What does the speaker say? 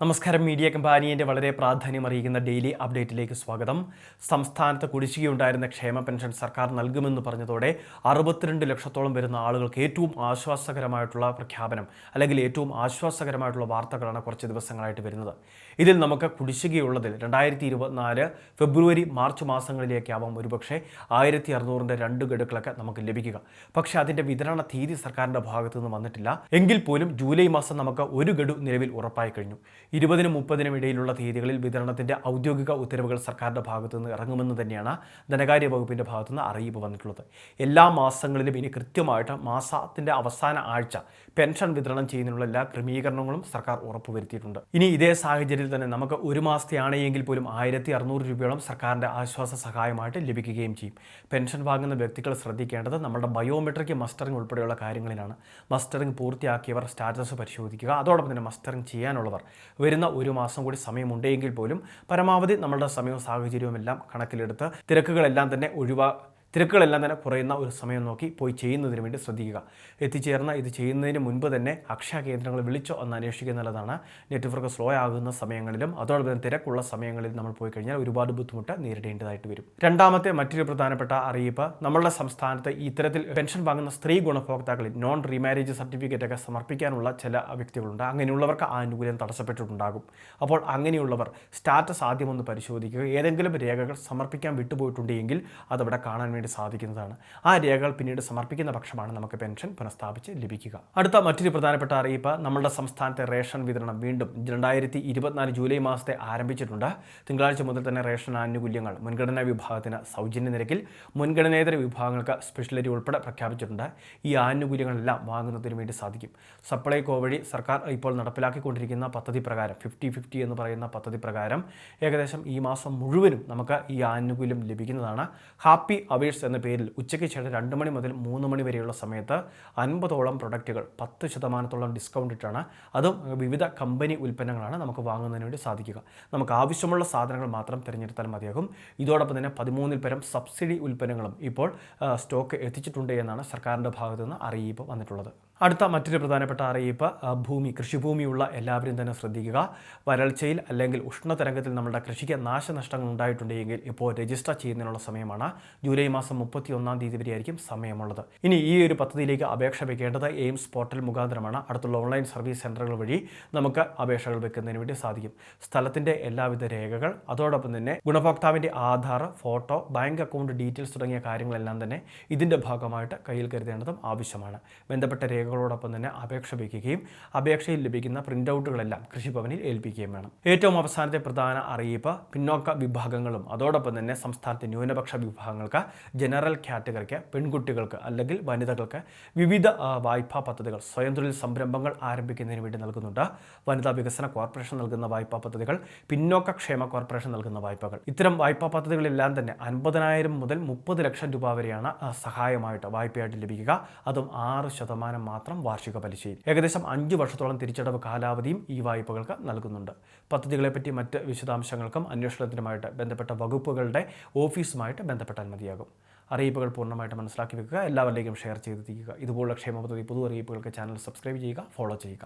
നമസ്കാരം. മീഡിയ കമ്പാനിയന്റെ വളരെ പ്രാധാന്യം അറിയിക്കുന്ന ഡെയിലി അപ്ഡേറ്റിലേക്ക് സ്വാഗതം. സംസ്ഥാനത്ത് കുടിശ്ശികയുണ്ടായിരുന്ന ക്ഷേമ പെൻഷൻ സർക്കാർ നൽകുമെന്ന് പറഞ്ഞതോടെ അറുപത്തിരണ്ട് ലക്ഷത്തോളം വരുന്ന ആളുകൾക്ക് ഏറ്റവും ആശ്വാസകരമായിട്ടുള്ള പ്രഖ്യാപനം അല്ലെങ്കിൽ ഏറ്റവും ആശ്വാസകരമായിട്ടുള്ള വാർത്തകളാണ് കുറച്ച് ദിവസങ്ങളായിട്ട് വരുന്നത്. ഇതിൽ നമുക്ക് കുടിശ്ശികയുള്ളതിൽ രണ്ടായിരത്തി ഇരുപത്തിനാല് ഫെബ്രുവരി മാർച്ച് മാസങ്ങളിലേക്കാവാം ഒരുപക്ഷെ ആയിരത്തി അറുന്നൂറിന്റെ രണ്ട് ഗഡുക്കളൊക്കെ നമുക്ക് ലഭിക്കുക. പക്ഷേ അതിന്റെ വിതരണ തീയതി സർക്കാരിന്റെ ഭാഗത്തു നിന്ന് വന്നിട്ടില്ല. എങ്കിൽ പോലും ജൂലൈ മാസം നമുക്ക് ഒരു ഗഡു നിലവിൽ ഉറപ്പായി കഴിഞ്ഞു. ഇരുപതിനും മുപ്പതിനും ഇടയിലുള്ള തീയതികളിൽ വിതരണത്തിന്റെ ഔദ്യോഗിക ഉത്തരവുകൾ സർക്കാരിന്റെ ഭാഗത്തുനിന്ന് ഇറങ്ങുമെന്ന് തന്നെയാണ് ധനകാര്യ വകുപ്പിന്റെ ഭാഗത്തുനിന്ന് അറിയിപ്പ് വന്നിട്ടുള്ളത്. എല്ലാ മാസങ്ങളിലും ഇനി കൃത്യമായിട്ട് മാസത്തിന്റെ അവസാന ആഴ്ച പെൻഷൻ വിതരണം ചെയ്യുന്നതിനുള്ള എല്ലാ ക്രമീകരണങ്ങളും സർക്കാർ ഉറപ്പുവരുത്തിയിട്ടുണ്ട്. ഇനി ഇതേ സാഹചര്യത്തിൽ തന്നെ നമുക്ക് ഒരു മാസത്തെ ആണെങ്കിൽ പോലും ആയിരത്തി അറുന്നൂറ് രൂപയോളം സർക്കാരിന്റെ ആശ്വാസ സഹായമായിട്ട് ലഭിക്കുകയും ചെയ്യും. പെൻഷൻ വാങ്ങുന്ന വ്യക്തികൾ ശ്രദ്ധിക്കേണ്ടത് നമ്മുടെ ബയോമെട്രിക് മസ്റ്ററിംഗ് ഉൾപ്പെടെയുള്ള കാര്യങ്ങളിലാണ്. മസ്റ്ററിംഗ് പൂർത്തിയാക്കിയവർ സ്റ്റാറ്റസ് പരിശോധിക്കുക അതോടൊപ്പം തന്നെ മസ്റ്ററിംഗ് ചെയ്യാനുള്ളവർ വരുന്ന ഒരു മാസം കൂടി സമയമുണ്ടെങ്കിൽ പോലും പരമാവധി നമ്മളുടെ സമയവും സാഹചര്യവും എല്ലാം കണക്കിലെടുത്ത് തിരക്കുകളെല്ലാം തന്നെ ഒഴിവാ തിരക്കുകളെല്ലാം തന്നെ കുറയുന്ന ഒരു സമയം നോക്കി പോയി ചെയ്യുന്നതിന് വേണ്ടി ശ്രദ്ധിക്കുക. എത്തിച്ചേർന്ന ഇത് ചെയ്യുന്നതിന് മുൻപ് തന്നെ അക്ഷയ കേന്ദ്രങ്ങൾ വിളിച്ചോ എന്ന് അന്വേഷിക്കുക എന്നുള്ളതാണ്. നെറ്റ്വർക്ക് സ്ലോ ആകുന്ന സമയങ്ങളിലും അതോടൊപ്പം തിരക്കുള്ള സമയങ്ങളിൽ നമ്മൾ പോയി കഴിഞ്ഞാൽ ഒരുപാട് ബുദ്ധിമുട്ട് നേരിടേണ്ടതായിട്ട് വരും. രണ്ടാമത്തെ മറ്റൊരു പ്രധാനപ്പെട്ട അറിയിപ്പ് നമ്മളുടെ സംസ്ഥാനത്ത് ഇത്തരത്തിൽ പെൻഷൻ വാങ്ങുന്ന സ്ത്രീ ഗുണഭോക്താക്കളിൽ നോൺ റീമാരേജ് സർട്ടിഫിക്കറ്റ് ഒക്കെ സമർപ്പിക്കാനുള്ള ചില വ്യക്തികളുണ്ട്. അങ്ങനെയുള്ളവർക്ക് ആനുകൂല്യം തടസ്സപ്പെട്ടിട്ടുണ്ടാകും. അപ്പോൾ അങ്ങനെയുള്ളവർ സ്റ്റാറ്റസ് ആദ്യം ഒന്ന് പരിശോധിക്കുക. ഏതെങ്കിലും രേഖകൾ സമർപ്പിക്കാൻ വിട്ടുപോയിട്ടുണ്ടെങ്കിൽ അതവിടെ കാണാൻ വേണ്ടി സാധിക്കുന്നതാണ്. ആ രേഖകൾ പിന്നീട് സമർപ്പിക്കുന്ന പക്ഷമാണ് നമുക്ക് പെൻഷൻ പുനഃസ്ഥാപിച്ച് ലഭിക്കുക. അടുത്ത മറ്റൊരു പ്രധാനപ്പെട്ട അറിയിപ്പ് നമ്മുടെ സംസ്ഥാനത്തെ റേഷൻ വിതരണം വീണ്ടും രണ്ടായിരത്തി ഇരുപത്തിനാല് ജൂലൈ മാസത്തെ ആരംഭിച്ചിട്ടുണ്ട്. തിങ്കളാഴ്ച മുതൽ തന്നെ റേഷൻ ആനുകൂല്യങ്ങൾ മുൻഗണനാ വിഭാഗത്തിന് സൗജന്യ നിരക്കിൽ മുൻഗണനേതര വിഭാഗങ്ങൾക്ക് സ്പെഷ്യലിറ്റി ഉൾപ്പെടെ പ്രഖ്യാപിച്ചിട്ടുണ്ട്. ഈ ആനുകൂല്യങ്ങളെല്ലാം വാങ്ങുന്നതിന് വേണ്ടി സാധിക്കും. സപ്ലൈകോ വഴി സർക്കാർ ഇപ്പോൾ നടപ്പിലാക്കിക്കൊണ്ടിരിക്കുന്ന പദ്ധതി പ്രകാരം ഫിഫ്റ്റി ഫിഫ്റ്റി എന്ന് പറയുന്ന പദ്ധതി പ്രകാരം ഏകദേശം ഈ മാസം മുഴുവനും നമുക്ക് ഈ ആനുകൂല്യം ലഭിക്കുന്നതാണ്. ഹാപ്പി അവേഴ്സ് എന്ന പേരിൽ ഉച്ചയ്ക്ക് ശേഷം രണ്ട് മണി മുതൽ മൂന്ന് മണി വരെയുള്ള സമയത്ത് അൻപതോളം പ്രൊഡക്റ്റുകൾ പത്ത് ശതമാനത്തോളം ഡിസ്കൗണ്ട് ഇട്ടാണ് അതും വിവിധ കമ്പനി ഉൽപ്പന്നങ്ങളാണ് നമുക്ക് വാങ്ങുന്നതിന് വേണ്ടി സാധിക്കുക. നമുക്ക് ആവശ്യമുള്ള സാധനങ്ങൾ മാത്രം തിരഞ്ഞെടുത്താൽ മതിയാകും. ഇതോടൊപ്പം തന്നെ പതിമൂന്നിൽ പരം സബ്സിഡി ഉൽപ്പന്നങ്ങളും ഇപ്പോൾ സ്റ്റോക്ക് എത്തിച്ചിട്ടുണ്ട് എന്നാണ് സർക്കാരിന്റെ ഭാഗത്തു നിന്ന് അറിയിപ്പ് വന്നിട്ടുള്ളത്. അടുത്ത മറ്റൊരു പ്രധാനപ്പെട്ട അറിയിപ്പ് ഭൂമി കൃഷിഭൂമിയുള്ള എല്ലാവരും തന്നെ ശ്രദ്ധിക്കുക. വരൾച്ചയിൽ അല്ലെങ്കിൽ ഉഷ്ണതരംഗത്തിൽ നമ്മുടെ കൃഷിക്ക് നാശനഷ്ടങ്ങൾ ഉണ്ടായിട്ടുണ്ടെങ്കിൽ ഇപ്പോൾ രജിസ്റ്റർ ചെയ്യുന്നതിനുള്ള സമയമാണ്. ജൂലൈ മാസം മുപ്പത്തി ഒന്നാം തീയതി വരെയായിരിക്കും സമയമുള്ളത്. ഇനി ഈ ഒരു പദ്ധതിയിലേക്ക് അപേക്ഷ വെക്കേണ്ടത് എയിംസ് പോർട്ടൽ മുഖാന്തരമാണ്. അടുത്തുള്ള ഓൺലൈൻ സർവീസ് സെന്ററുകൾ വഴി നമുക്ക് അപേക്ഷകൾ വെക്കുന്നതിന് വേണ്ടി സാധിക്കും. സ്ഥലത്തിന്റെ എല്ലാവിധ രേഖകൾ അതോടൊപ്പം തന്നെ ഗുണഭോക്താവിന്റെ Aadhaar photo bank account details തുടങ്ങിയ കാര്യങ്ങളെല്ലാം തന്നെ ഇതിന്റെ ഭാഗമായിട്ട് കയ്യിൽ കരുതേണ്ടതും ആവശ്യമാണ്. ബന്ധപ്പെട്ട രേഖകളോടൊപ്പം തന്നെ അപേക്ഷ വയ്ക്കുകയും അപേക്ഷയിൽ ലഭിക്കുന്ന പ്രിന്റ് ഔട്ടുകളെല്ലാം കൃഷിഭവനിൽ ഏൽപ്പിക്കുകയും വേണം. ഏറ്റവും അവസാനത്തെ പ്രധാന അറിയിപ്പ് പിന്നോക്ക വിഭാഗങ്ങളും അതോടൊപ്പം തന്നെ സംസ്ഥാനത്തെ ന്യൂനപക്ഷ വിഭാഗങ്ങൾക്ക് ജനറൽ കാറ്റഗറിക്ക് പെൺകുട്ടികൾക്ക് അല്ലെങ്കിൽ വനിതകൾക്ക് വിവിധ വായ്പാ പദ്ധതികൾ സ്വയം തൊഴിൽ സംരംഭങ്ങൾ ആരംഭിക്കുന്നതിന് വേണ്ടി നൽകുന്നുണ്ട്. വനിതാ വികസന കോർപ്പറേഷൻ നൽകുന്ന വായ്പാ പദ്ധതികൾ പിന്നോക്ക ക്ഷേമ കോർപ്പറേഷൻ നൽകുന്ന വായ്പകൾ. ഇത്തരം വായ്പാ പദ്ധതികളെല്ലാം തന്നെ അൻപതിനായിരം മുതൽ മുപ്പത് ലക്ഷം രൂപ വരെയാണ് സഹായമായിട്ട് വായ്പയായിട്ട് ലഭിക്കുക. അതും ആറ് ശതമാനം മാത്രം വാർഷിക പലിശയിൽ. ഏകദേശം അഞ്ച് വർഷത്തോളം തിരിച്ചടവ് കാലാവധിയും ഈ വായ്പകൾക്ക് നൽകുന്നുണ്ട്. പദ്ധതികളെപ്പറ്റി മറ്റ് വിശദാംശങ്ങൾക്കും അന്വേഷണത്തിനുമായിട്ട് ബന്ധപ്പെട്ട വകുപ്പുകളുടെ ഓഫീസുമായിട്ട് ബന്ധപ്പെട്ടാൽ മതിയാകും. അറിയിപ്പുകൾ പൂർണമായിട്ട് മനസ്സിലാക്കി വെക്കുക എല്ലാവരിലേക്കും ഷെയർ ചെയ്തെത്തിക്കുക ഇതുപോലുള്ള ക്ഷേമ പദ്ധതി പുതു അറിയിപ്പുകൾക്ക് ചാനൽ സബ്സ്ക്രൈബ് ചെയ്യുക ഫോളോ ചെയ്യുക.